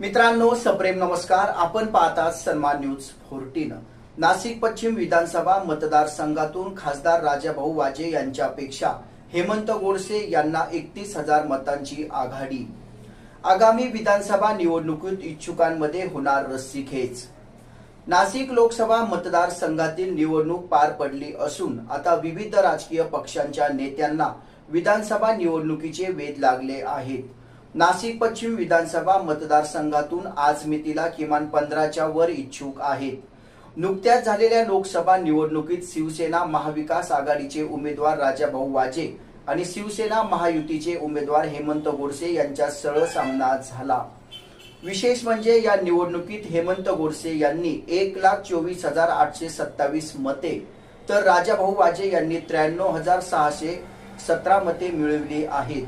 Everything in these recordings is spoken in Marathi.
मित्रांनो सप्रेम नमस्कार. आपण पाहतात सन्मान न्यूज फोर्टीन. नाशिक पश्चिम विधानसभा मतदारसंघातून खासदार राजाभाऊ वाजे यांच्यापेक्षा हेमंत गोडसे यांना एकतीस हजार मतांची आघाडी. आगामी विधानसभा निवडणुकीत इच्छुकांमध्ये होणार रस्सीखेच नाशिक लोकसभा मतदारसंघातील निवडणूक पार पडली असून आता विविध राजकीय पक्षांच्या नेत्यांना विधानसभा निवडणुकीचे वेध लागले आहेत. नाशिक पश्चिम विधानसभा मतदारसंघातून आज मितीला किमान पंधराच्या वर इच्छुक आहेत नुकत्याच झालेल्या लोकसभा निवडणुकीत शिवसेना महाविकास आघाडीचे उमेदवार राजाभाऊ वाजे आणि शिवसेना महायुतीचे उमेदवार हेमंत गोडसे यांच्या सरळ सामना झाला. विशेष म्हणजे या निवडणुकीत हेमंत गोडसे यांनी एक लाख चोवीस हजार आठशे सत्तावीस मते तर राजाभाऊ वाजे यांनी त्र्याण्णव हजार सहाशे सतरा मते मिळवली आहेत.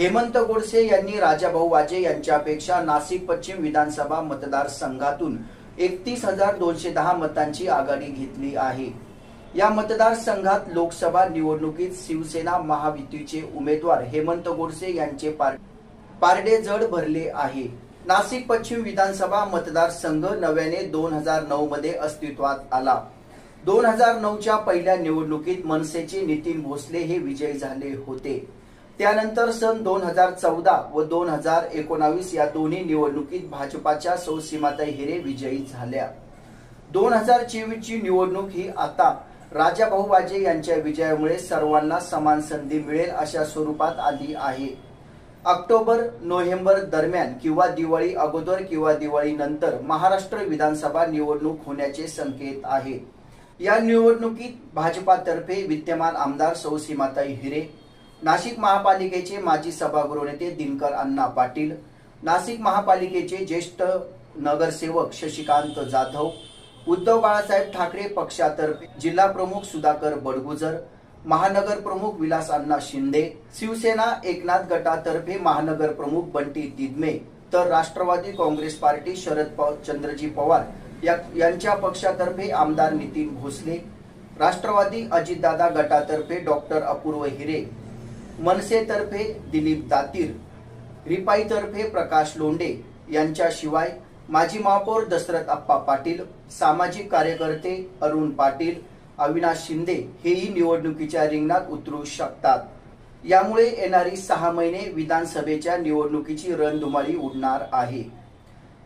हेमंत गोडसे यांनी राजाभाऊ वाजे यांच्यापेक्षा नाशिक पश्चिम विधानसभा मतदारसंघातून एकतीस हजार दोनशे दहा मतांची आघाडी घेतली आहे. या मतदारसंघात लोकसभा निवडणुकीत शिवसेना महायुतीचे उमेदवार हेमंत गोडसे यांचे पार पारडे जड भरले आहे. नाशिक पश्चिम विधानसभा मतदारसंघ नव्याने दोन हजार नऊ मध्ये अस्तित्वात आला. दोन हजार नऊच्या पहिल्या निवडणुकीत मनसेचे नितीन भोसले हे विजयी झाले होते. त्यानंतर सन दोन हजार चौदा व दोन हजार एकोणावीस या दोन्ही निवडणुकीत भाजपाच्या सौसीमाताई हिरे विजयी झाल्या. दोन हजार चोवीस ची निवडणूक ही आता राजाभाऊ वाजे यांच्या विजयामुळे सर्वांना समान संधी मिळेल अशा स्वरूपात आली आहे. ऑक्टोबर नोव्हेंबर दरम्यान किंवा दिवाळी अगोदर किंवा दिवाळी नंतर महाराष्ट्र विधानसभा निवडणूक होण्याचे संकेत आहेत या निवडणुकीत भाजपातर्फे विद्यमान आमदार सौ सीमाताई हिरे नाशिक महापालिकेचे माजी सभागृह नेते दिनकर अण्णा पाटील नाशिक महापालिकेचे ज्येष्ठ नगरसेवक शशिकांत जाधव उद्धव बाळासाहेब ठाकरे पक्षातर्फे जिल्हा प्रमुख सुधाकर बडगुजर महानगर प्रमुख विलास अण्णा शिंदे शिवसेना एकनाथ गटातर्फे महानगर प्रमुख बंटी दिदमे तर राष्ट्रवादी काँग्रेस पार्टी शरद प- चंद्रजी पवार या- यांच्या पक्षातर्फे आमदार नितीन भोसले राष्ट्रवादी अजितदादा गटातर्फे डॉक्टर अपूर्व हिरे मनसेतर्फे दिलीप दातीर रिपाईतर्फे प्रकाश लोंडे यांच्याशिवाय माजी महापौर दशरथ अप्पा पाटील सामाजिक कार्यकर्ते अरुण पाटील अविनाश शिंदे हेही निवडणुकीच्या रिंगणात उतरू शकतात. यामुळे येणारी सहा महिने विधानसभेच्या निवडणुकीची रणधुमाळी उडणार आहे.